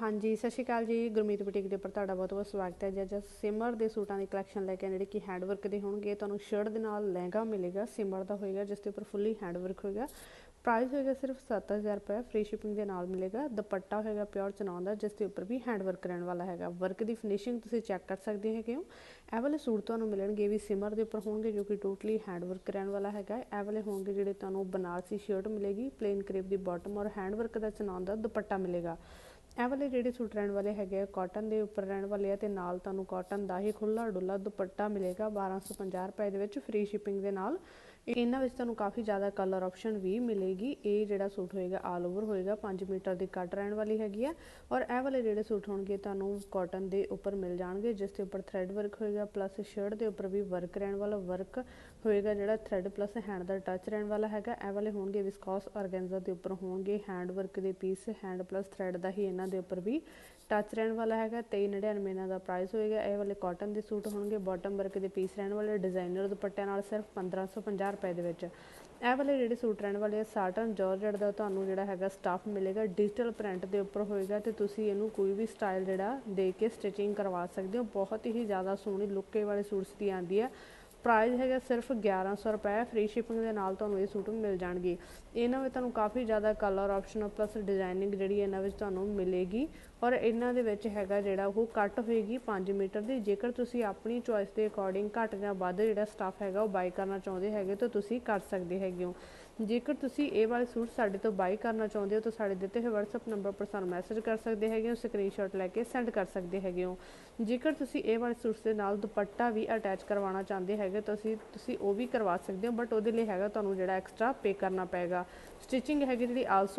ਹਾਂਜੀ, ਸਤਿ ਸ਼੍ਰੀ ਅਕਾਲ ਜੀ। ਗੁਰਮੀਤ ਬੁਟੀਕ ਦੇ ਉੱਪਰ ਤੁਹਾਡਾ ਬਹੁਤ ਬਹੁਤ ਸਵਾਗਤ ਹੈ। ਜੀ, ਅੱਜ ਸਿਮਰ ਦੇ ਸੂਟਾਂ ਦੀ ਕਲੈਕਸ਼ਨ ਲੈ ਕੇ ਆਏ ਜਿਹੜੇ ਕਿ ਹੈਂਡ ਵਰਕ ਦੇ ਹੋਣਗੇ। ਤੁਹਾਨੂੰ ਸ਼ਰਟ ਦੇ ਨਾਲ ਲਹਿੰਗਾ ਮਿਲੇਗਾ, ਸਿਮਰ ਦਾ ਹੋਏਗਾ, ਜਿਸ ਦੇ ਉੱਪਰ ਫੁੱਲੀ ਹੈਂਡ ਵਰਕ ਹੋਏਗਾ। ਪ੍ਰਾਈਸ ਹੋਏਗਾ ਸਿਰਫ 7000 ਰੁਪਏ ਫ੍ਰੀ ਸ਼ਿਪਿੰਗ ਦੇ ਨਾਲ ਮਿਲੇਗਾ। ਦੁਪੱਟਾ ਹੋਏਗਾ ਪਿਓਰ ਚਨਾਉਣ ਦਾ, ਜਿਸ ਦੇ ਉੱਪਰ ਵੀ ਹੈਂਡ ਵਰਕ ਰਹਿਣ ਵਾਲਾ ਹੈਗਾ। ਵਰਕ ਦੀ ਫਿਨਿਸ਼ਿੰਗ ਤੁਸੀਂ ਚੈੱਕ ਕਰ ਸਕਦੇ ਹੈਗੇ ਹੋ। ਇਹ ਵਾਲੇ ਸੂਟ ਤੁਹਾਨੂੰ ਮਿਲਣਗੇ ਵੀ ਸਿਮਰ ਦੇ ਉੱਪਰ ਹੋਣਗੇ, ਜੋ ਕਿ ਟੋਟਲੀ ਹੈਂਡ ਵਰਕ ਰਹਿਣ ਵਾਲਾ ਹੈਗਾ। ਇਹ ਵਾਲੇ ਹੋਣਗੇ ਜਿਹੜੇ ਤੁਹਾਨੂੰ ਬਨਾਰਸੀ ਸ਼ਰਟ ਮਿਲੇਗੀ ਪਲੇਨ ਕਰੇਪ ਦੀ ਬਾਟਮ ਔਰ ਹੈਂਡ ਵਰਕ ਦਾ ਚਨਾਉਣ ਦਾ ਦੁਪੱਟਾ ਮਿਲੇਗਾ। ਇਹ ਵਾਲੇ ਜਿਹੜੇ ਸੂਟ ਰਹਿਣ ਵਾਲੇ ਹੈਗੇ ਆ ਕਾਟਨ ਦੇ ਉੱਪਰ ਰਹਿਣ ਵਾਲੇ ਆ ਤੇ ਨਾਲ ਤੁਹਾਨੂੰ ਕਾਟਨ ਦਾ ਹੀ ਖੁੱਲਾ ਡੁੱਲਾ ਦੁਪੱਟਾ ਮਿਲੇਗਾ 1250 ਰੁਪਏ ਦੇ ਵਿੱਚ ਫ੍ਰੀ ਸ਼ਿਪਿੰਗ ਦੇ ਨਾਲ। ਇਹਨਾਂ ਵਿੱਚ ਤੁਹਾਨੂੰ ਕਾਫੀ ਜ਼ਿਆਦਾ ਕਲਰ ਆਪਸ਼ਨ ਵੀ ਮਿਲੇਗੀ। ਇਹ ਜਿਹੜਾ ਸੂਟ ਹੋਏਗਾ ਆਲ ਓਵਰ ਹੋਏਗਾ 5 ਮੀਟਰ ਦੀ ਕੱਟ ਰਹਿਣ ਵਾਲੀ ਹੈਗੀ ਆ। ਔਰ ਇਹ ਵਾਲੇ ਜਿਹੜੇ ਸੂਟ ਹੋਣਗੇ, ਤੁਹਾਨੂੰ ਕਾਟਨ ਦੇ ਉੱਪਰ ਮਿਲ ਜਾਣਗੇ, ਜਿਸ ਦੇ ਉੱਪਰ ਥ੍ਰੈਡ ਵਰਕ ਹੋਏਗਾ ਪਲੱਸ ਸ਼ਰਟ ਦੇ ਉੱਪਰ ਵੀ ਵਰਕ ਰਹਿਣ ਵਾਲਾ ਵਰਕ ਹੋਏਗਾ, ਜਿਹੜਾ ਥ੍ਰੈਡ ਪਲੱਸ ਹੈਂਡ ਦਾ ਟੱਚ ਰਹਿਣ ਵਾਲਾ ਹੈਗਾ। ਇਹ ਵਾਲੇ ਹੋਣਗੇ ਵਿਸਕੋਸ ਆਰਗੈਂਜ਼ਾ ਦੇ ਉੱਪਰ ਹੋਣਗੇ ਹੈਂਡ ਵਰਕ ਦੇ ਪੀਸ ਹੈਂਡ ਪਲੱਸ ਥ੍ਰੈਡ ਦਾ ਹੀ ਇਹਨਾਂ ਦੇ ਉੱਪਰ ਵੀ ਟੱਚ ਰਹਿਣ ਵਾਲਾ ਹੈਗਾ। 2399 ਇਹਨਾਂ ਦਾ ਪ੍ਰਾਈਸ ਹੋਏਗਾ। ਇਹ ਵਾਲੇ ਕਾਟਨ ਦੇ ਸੂਟ ਹੋਣਗੇ ਬਾਟਮ ਵਰਕ ਦੇ ਪੀਸ ਰਹਿਣ ਵਾਲੇ ਡਿਜ਼ਾਈਨਰ ਦੁਪੱਟਿਆਂ ਨਾਲ ਸਿਰਫ 1550 ਰੁਪਏ ਦੇ ਵਿੱਚ। ਇਹ ਵਾਲੇ ਜਿਹੜੇ ਸੂਟ ਰਹਿਣ ਵਾਲੇ ਆ ਸਾਟਨ ਜਾਰਜਟ ਦਾ ਤੁਹਾਨੂੰ ਜਿਹੜਾ ਹੈਗਾ ਸਟਾਫ ਮਿਲੇਗਾ ਡਿਜੀਟਲ ਪ੍ਰਿੰਟ ਦੇ ਉੱਪਰ ਹੋਏਗਾ ਤੇ ਤੁਸੀਂ ਇਹਨੂੰ ਕੋਈ ਵੀ ਸਟਾਈਲ ਜਿਹੜਾ ਦੇ ਕੇ ਸਟਿਚਿੰਗ ਕਰਵਾ ਸਕਦੇ ਹੋ। ਬਹੁਤ ਹੀ ਜ਼ਿਆਦਾ ਸੋਹਣੀ ਲੁੱਕੇ ਵਾਲੇ ਸੂਟਸ ਦੀ ਆਂਦੀ ਹੈ। ਪ੍ਰਾਈਸ ਹੈਗਾ ਸਿਰਫ 1100 ਰੁਪਏ ਫ੍ਰੀ ਸ਼ਿਪਿੰਗ ਦੇ ਨਾਲ ਤੁਹਾਨੂੰ ਇਹ ਸੂਟ ਮਿਲ ਜਾਣਗੇ। ਇਹਨਾਂ ਵਿੱਚ ਤੁਹਾਨੂੰ ਕਾਫੀ ਜ਼ਿਆਦਾ ਕਲਰ ਆਪਸ਼ਨ ਪਲੱਸ ਡਿਜ਼ਾਈਨਿੰਗ ਜਿਹੜੀ ਇਹਨਾਂ ਵਿੱਚ ਤੁਹਾਨੂੰ ਮਿਲੇਗੀ ਔਰ ਇਹਨਾਂ ਦੇ ਵਿੱਚ ਹੈਗਾ ਜਿਹੜਾ ਉਹ ਕੱਟ ਹੋਏਗੀ 5 ਮੀਟਰ ਦੀ। ਜੇਕਰ ਤੁਸੀਂ ਆਪਣੀ ਚੋਇਸ ਦੇ ਅਕੋਰਡਿੰਗ ਘੱਟ ਜਾਂ ਵੱਧ ਜਿਹੜਾ ਸਟਾਫ ਹੈਗਾ ਉਹ ਬਾਈ ਕਰਨਾ ਚਾਹੁੰਦੇ ਹੈਗੇ ਤਾਂ ਤੁਸੀਂ ਕਰ ਸਕਦੇ ਹੈਗੇ ਹੋ। ਜੇਕਰ ਤੁਸੀਂ ਇਹ ਵਾਲੇ ਸੂਟ ਸਾਡੇ ਤੋਂ ਬਾਈ ਕਰਨਾ ਚਾਹੁੰਦੇ ਹੋ ਤਾਂ ਸਾਡੇ ਦਿੱਤੇ ਹੋਏ WhatsApp ਨੰਬਰ ਪਰ ਸਾਨੂੰ ਮੈਸੇਜ ਕਰ ਸਕਦੇ ਹੈਗੇ ਹੋ ਸਕਰੀਨਸ਼ਾਟ ਲੈ ਕੇ ਸੈਂਡ ਕਰ ਸਕਦੇ ਹੈਗੇ ਹੋ। ਜੇਕਰ ਤੁਸੀਂ ਇਹ ਵਾਲੇ ਸੂਟਸ ਦੇ ਨਾਲ ਦੁਪੱਟਾ ਵੀ ਅਟੈਚ ਕਰਵਾਉਣਾ ਚਾਹੁੰਦੇ ਹੈਗੇ ਤਾਂ ਅਸੀਂ, ਤੁਸੀਂ ਉਹ ਵੀ ਕਰਵਾ ਸਕਦੇ ਹੋ ਬਟ ਉਹਦੇ ਲਈ ਹੈਗਾ ਤੁਹਾਨੂੰ ਜਿਹੜਾ ਐਕਸਟਰਾ ਪੇ ਕਰਨਾ ਪਏਗਾ। ਸਟਿਚਿੰਗ ਹੈਗੀ ਜਿਹੜੀ ਆਲਸੋ